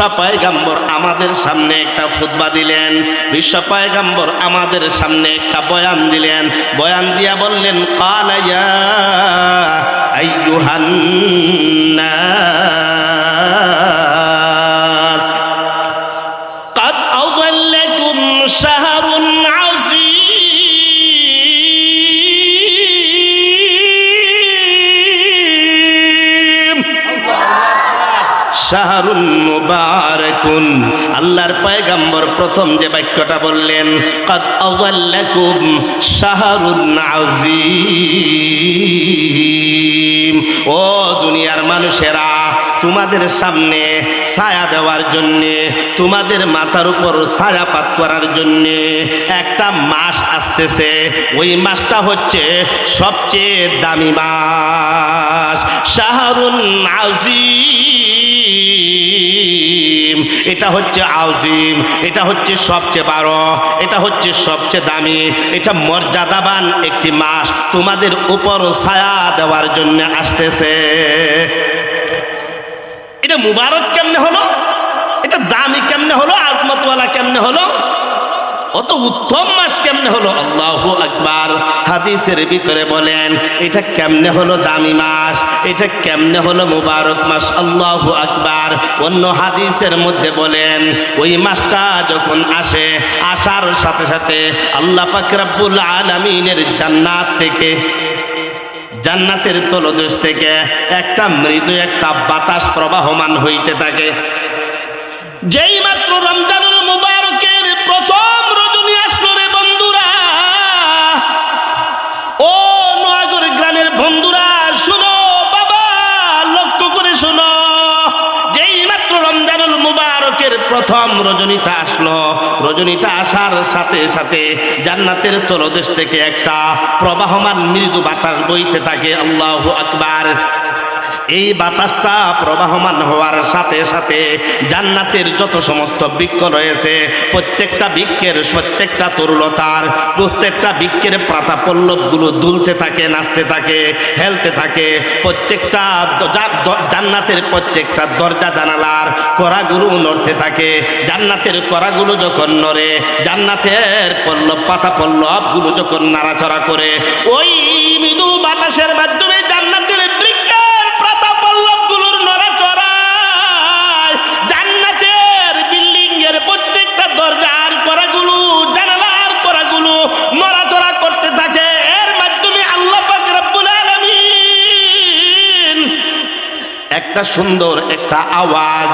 পয়গাম্বর আমাদের সামনে একটা খুতবা দিলেন। বিশ্ব পয়গাম্বর আমাদের সামনে একটা বয়ান দিলেন। বয়ান দিয়া বললেন কালাইয়া আইয়ুহান্নাস قد হাকুন আল্লাহর পায়গাম্বর প্রথম যে বাক্যটা বললেন, কদ আল্লাকুম শাহরুন আযীম। ও দুনিয়ার মানুষেরা, তোমাদের সামনে ছায়া দেওয়ার জন্যে, তোমাদের মাথার উপর ছায়াপাত করার জন্যে একটা মাস আসতেছে। ওই মাসটা হচ্ছে সবচেয়ে দামি মাস, শাহরুন আজিম এটা হচ্ছে আউজিম এটা হচ্ছে সবচেয়ে বড়, এটা হচ্ছে সবচেয়ে দামি, এটা মর্যাদাবান একটি মাস। তোমাদের উপর ছায়া দেওয়ার জন্য আসতেছে। এটা মুবারক কেমনে হলো? এটা দামি কেমনে হলো? আজমতওয়ালা কেমনে হলো? অত উত্তম মাস কেমনে হলো? আল্লাহু আকবার। হাদিসের ভিতরে বলেন, এটা কেমনে হলো দামি মাস? এটা কেমনে হলো মুবারক মাস? আল্লাহু আকবার। অন্য হাদিসের মধ্যে বলেন, ওই মাসটা যখন আসে, আসার সাথে সাথে আল্লাহ পাক রব্বুল আলামিনের জান্নাত থেকে, জান্নাতের তলদেশ থেকে একটা মৃদু একটা বাতাস প্রবাহমান হইতে থাকে। যেই মাত্র রমজানুল প্রথম রজনীটা আসলো। রজনীটা আসার সাথে সাথে জান্নাতের তলদেশ থেকে একটা প্রবাহমান মৃদু বাতাস বইতে থাকে। আল্লাহ আকবার। এই বাতাসটা প্রবাহমান হওয়ার সাথে সাথে জান্নাতের যত সমস্ত বৃক্ষ রয়েছে, প্রত্যেকটা বৃক্ষের প্রত্যেকটা তরুলতার প্রত্যেকটা বৃক্ষের পাতা পল্লবগুলো দুলতে থাকে, নাচতে থাকে, হেলতে থাকে। প্রত্যেকটা জান্নাতের প্রত্যেকটা দরজা জানালার করাগুলো নড়তে থাকে। জান্নাতের করাগুলো যখন নড়ে, জান্নাতের পল্লব, পাতা পল্লবগুলো যখন নাড়াচড়া করে, ওই মৃদু বাতাসের মাধ্যমে জান্নাতের একটা সুন্দর একটা আওয়াজ,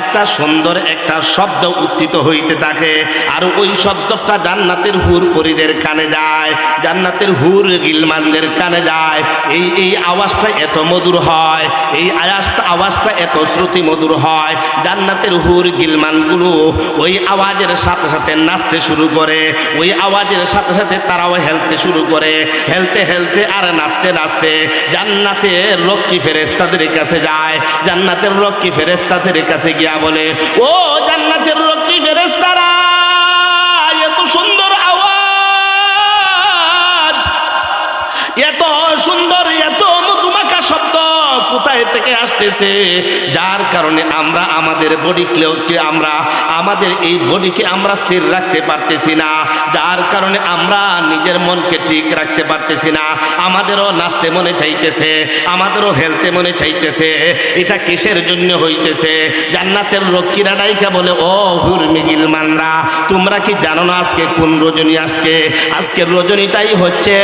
একটা সুন্দর একটা শব্দ উত্থিত হইতে থাকে। আর ওই শব্দটা জান্নাতের হুর পরিদের কানে যায়, জান্নাতের হুর গিলমানদের কানে যায়। এই এই আওয়াজটা এত মধুর হয়, এই আয়াসটা আওয়াজটা এত শ্রুতি মধুর হয়, জান্নাতের হুর গিলমানগুলো ওই আওয়াজের সাথে সাথে নাচতে শুরু করে, ওই আওয়াজের সাথে সাথে তারাও হেলতে শুরু করে, হেলতে হেলতে আর নাচতে নাচতে জান্নাতের লক্ষ্মী ফেরেস্তাদের কাছে যায়। জান্নাতের রক্ষী ফেরেস্তাদের কাছে গিয়া বলে ও জান্নাতের কোথায় থেকে আসতেছে, যার কারণে আমরা আমাদের বডিকে আমরা, আমাদের এই বডিকে আমরা স্থির রাখতে পারতেছি না, যার কারণে আমরা নিজের মনকে ঠিক রাখতে পারতেছি না, আমাদেরও নাচতে মনে চাইতেছে, আমাদেরও হেলতে মনে চাইতেছে, এটা কিসের জন্য হইতেছে? জান্নাতের লক্ষ্মীরা ডাইকা বলে, ও হুরমি গিলমানরা তোমরা কি জানো না আজকে কোন রজনী আজকে আজকের রজনীটাই হচ্ছে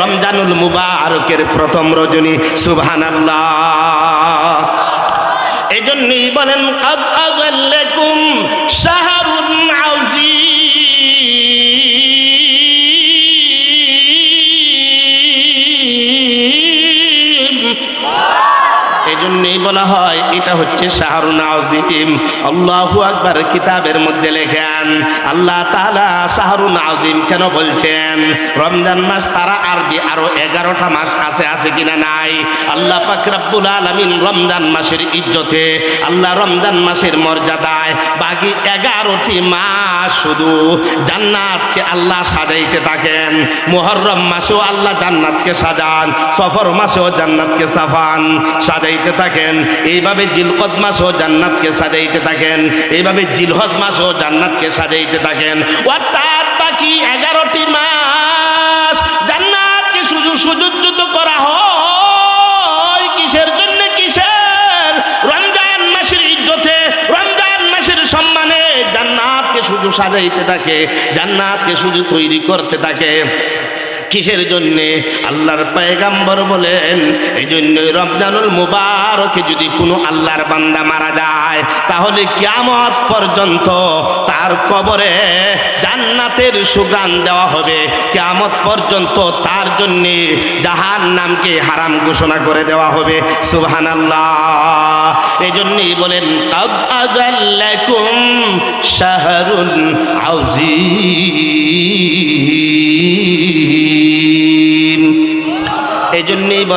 রমজানুল মুবারকের প্রথম রজনী, সুবহানাল্লাহ। বলেন কাদ আযাল্লাকুম শাহরুন এই বলা হয়, এটা হচ্ছে শাহরুন আজিম। আল্লাহু আকবার কিতাবের মধ্যে লেখেন, আল্লাহ তাআলা শাহরুন আজিম কেন বলছেন? রমজান মাস সারা আরবি আরও এগারোটা মাস আছে আছে কিনা নাই? আল্লাহ পাক রব্বুল আলামিন রমজান মাসের ইজ্জতে, আল্লাহ রমজান মাসের মর্যাদায় বাকি এগারোটি মাস শুধু জান্নাতকে আল্লাহ সাজাইতে থাকেন। মুহররম মাসেও আল্লাহ জান্নাতকে সাজান, সফর মাসেও জান্নাতকে সাফান, সাজাইতে থাকেন। এইভাবে জিলকদ মাসেও জান্নাতকে সাজাইতে থাকেন। এইভাবে জিলহজ মাসও জান্নাতকে সাজাইতে থাকেন। অর্থাৎ বাকি এগারোটি মাস জান্নাতকে শুধু সুযোজিত সাজাইতে থাকে জান্নাতকে শুধু তৈরি করতে থাকে। কিসের জন্যে? আল্লাহর পায়গাম্বর বলেন এই জন্য রমজানুল মুবারকে যদি কোনো আল্লাহর বান্দা মারা যায়, তাহলে কিয়ামত পর্যন্ত তার কবরে জান্নাতের সুগান দেওয়া হবে। কিয়ামত পর্যন্ত তার জন্যে জাহান নামকে হারাম ঘোষণা করে দেওয়া হবে। সুবহানাল্লাহ। এই জন্যই বলেন শাহরুন আউজিম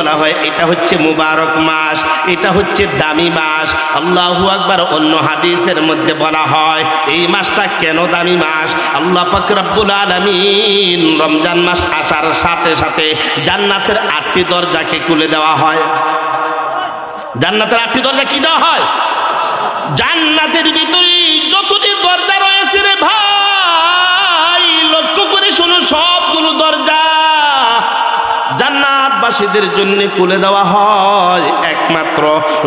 বলা হয়, এটা হচ্ছে মুবারক মাস, এটা হচ্ছে দামি মাস। আল্লাহু আকবার অন্য হাদিসের মধ্যে বলা হয়, এই মাসটা কেন দামি মাস? আল্লাহ পাক রব্বুল আলামিন রমজান মাস আসার সাথে সাথে জান্নাতের আটটি দরজাকে খুলে দেওয়া হয়। জান্নাতের আটটি দরজা কি দেওয়া হয়? জান্নাতের ভিতরে যতটি দরজা রয়েছে রে ভাই, লক্ষ্য করে শোনো, সবগুলো দরজা জান্নাতবাসীদের জন্য খুলে দেওয়া হয় একমাত্র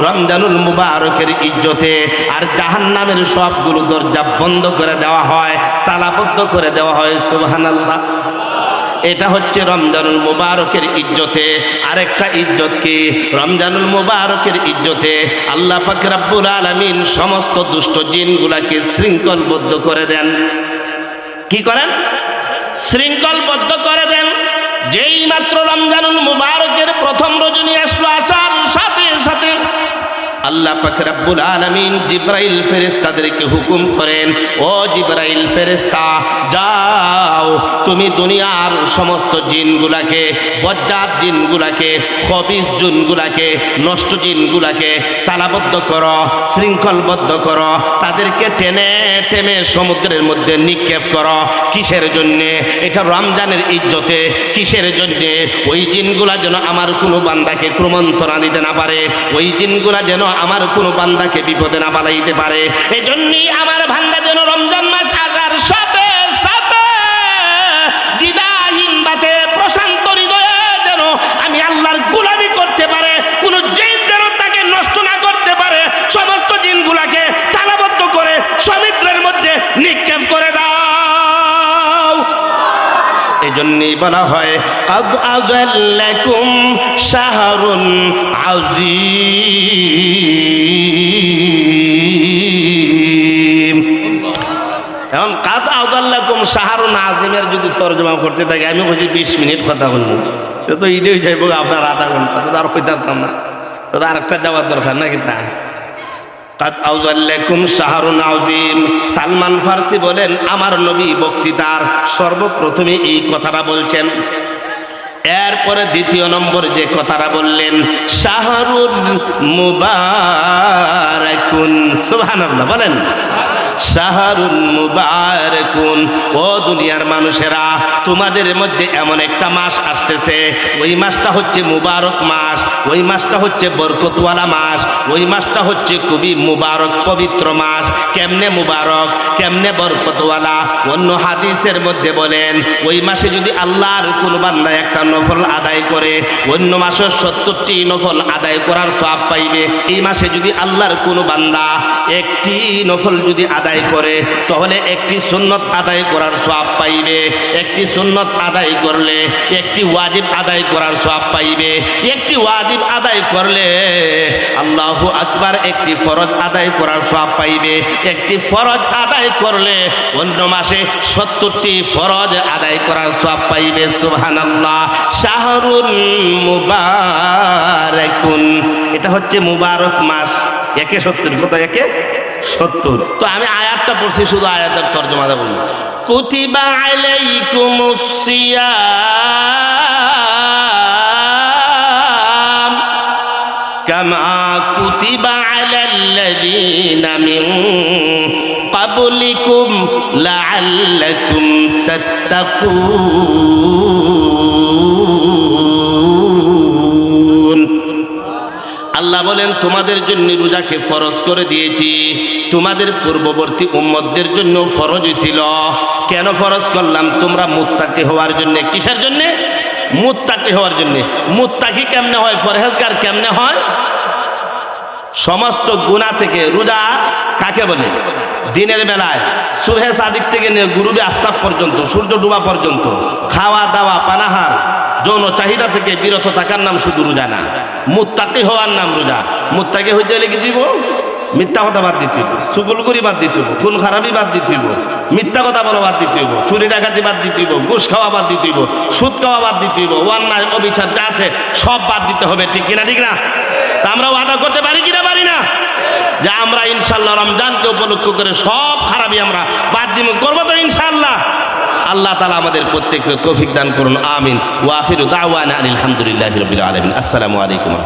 রমজানুল মুবারকের ইজ্জতে। আর জাহান্নামের সবগুলো দরজা বন্ধ করে দেওয়া হয়, তালাবদ্ধ করে দেওয়া হয়, সুবহানাল্লাহ। এটা হচ্ছে রমজানুল মুবারকের ইজ্জতে। আরেকটা ইজ্জত কি? রমজানুল মুবারকের ইজ্জতে আল্লাহ পাক রাব্বুল আলামিন সমস্ত দুষ্ট জিনগুলাকে শৃঙ্খলবদ্ধ করে দেন। কি করেন? শৃঙ্খলবদ্ধ করে দেন। যেই মাত্র রমজানুল মুবারকের প্রথম রজনী আসলো আসার সাথে সাথে আল্লাহ পাক রাব্বুল আলামিন জিব্রাইল ফেরেশতাদেরকে হুকুম করেন, ও জিব্রাইল ফেরেশতা, যাও, তুমি দুনিয়ার সমস্ত জিনগুলাকে, বজ্জাত জিনগুলাকে, খবিস জিনগুলাকে, নষ্ট জিনগুলাকে তালাবদ্ধ করো, শৃঙ্খলবদ্ধ করো, তাদেরকে টেনে টেনে সমুদ্রের মধ্যে নিক্ষেপ করো। কিসের জন্যে? এটা রমজানের ইজ্জতে। কিসের জন্যে? ওই জিনগুলা যেন আমার কোনো বান্দাকে ক্রমন্তরা নিতে না পারে। ওই জিনগুলা যেন আমার কোন বান্দাকে বিপদে না বানাইতে পারে। এজন্যই আমার এজন্যই বলা হয় শাহরুন আযীম। এখন, কাদ আযাল্লাকুম শাহরুন আযীমের যদি তরজমা করতে থাকে, আমি বলছি বিশ মিনিট কথা বলব। তো ইডেই যাইব আপনার আধা ঘণ্টা, তো আর না। তো আরেকটা যাওয়ার দরকার নাকি তা? কাদ শাহরুন আযীম। সালমান ফার্সি বলেন, আমার নবী বক্তৃতার সর্বপ্রথমে এই কথাটা বলছেন। এরপরে দ্বিতীয় নম্বর যে কথাটা বললেন, শাহরুন মুবারাকুন। সুবহানাল্লাহ, বলেন শাহরুন মুবারকুন। ও দুনিয়ার মানুষেরা, তোমাদের মধ্যে এমন একটা মাস আসতেছে। ওই মাসটা হচ্ছে মুবারক মাস, ওই মাসটা হচ্ছে বরকতওয়ালা মাস, ওই মাসটা হচ্ছে খুবই মুবারক পবিত্র মাস। কেমনে মুবারক, কেমনে বরকতওয়ালা? অন্য হাদিসের মধ্যে বলেন, ওই মাসে যদি আল্লাহর কোন বান্দা একটা নফল আদায় করে, অন্য মাসের সত্তরটি নফল আদায় করার সব পাইবে। এই মাসে যদি আল্লাহর কোন বান্দা একটি নফল যদি আদায় করে, তাহলে একটি সুন্নত আদায় করার সব পাইবে। একটি সুন্নত আদায় করলে একটি ওয়াজিব আদায় করার সব পাইবে। একটি ওয়াজিব আদায় করলে আল্লাহ আকবার একটি ফরজ আদায় করার সব পাইবে। একটি ফরজ আদায় করলে অন্য মাসে সত্তরটি ফরজ আদায় করার সব পাইবে, সুবহানাল্লাহ। শাহরুন মুবারাকুন। এটা হচ্ছে মুবারক মাস। একে সত্তর কত একে সত্তর তো আমি আয়াতটা পড়ছি শুধু আয়াতের তর্জমাটা বলবো কুতিবা আলাইকুমুস সিয়াম কামা কুতিবা আলাল্লাযীনা মিন قبلكم لعلكم تتقون আল্লাহ বলেন, তোমাদের জন্য রোজাকে ফরজ করে দিয়েছি। তোমাদের পূর্ববর্তী উম্মতদের জন্য ফরজ ছিল। কেন ফরজ করলাম? তোমরা মুত্তাকি হওয়ার জন্য। কিসের জন্য? মুত্তাকি হওয়ার জন্য। মুত্তাকি কেমনে হয়? ফরহেজগার কেমনে হয়? সমস্ত গুণা থেকে রোজা কাকে বলে? দিনের বেলায়। সুহে সাদিক থেকে নিয়ে গুরুবে আফতাব পর্যন্ত, সূর্য ডুবা পর্যন্ত খাওয়া দাওয়া পানাহার যৌন চাহিদা থেকে বিরত থাকার নাম শুধু রোজা না, মুত্তাকি হওয়ার নাম রোজা। মুত্তাকি হইতে হলে কি দিব? মিথ্যা কথা বাদ দিতে হইব। সুকুলগুড়ি বাদ দিতে হইব, খুন খারাপি বাদ দিতে হইব, মিথ্যা কথা বলা বাদ দিতে হইব, চুরি ডাকাতি বাদ দিতে হইব, ঘুষ খাওয়া বাদ দিতে হইব, সুদ খাওয়া বাদ দিতে হইব, অন্যায় অবিচার যা আছে সব বাদ দিতে হবে, ঠিক কিনা, ঠিক না? তা আমরা ওয়াদা করতে পারি কিনা, পারি না? যে আমরা ইনশাল্লাহ রমজানকে উপলক্ষ করে সব খারাপই আমরা বাদ দিব, করব তো ইনশাল্লাহ। আল্লাহ তালা আমাদের প্রত্যেককে তৌফিক দান করুন, আমিন। ওয়াফির দাওয়ান আলহামদুলিল্লাহ রবিল আলমিন। আসসালামু আলাইকুম।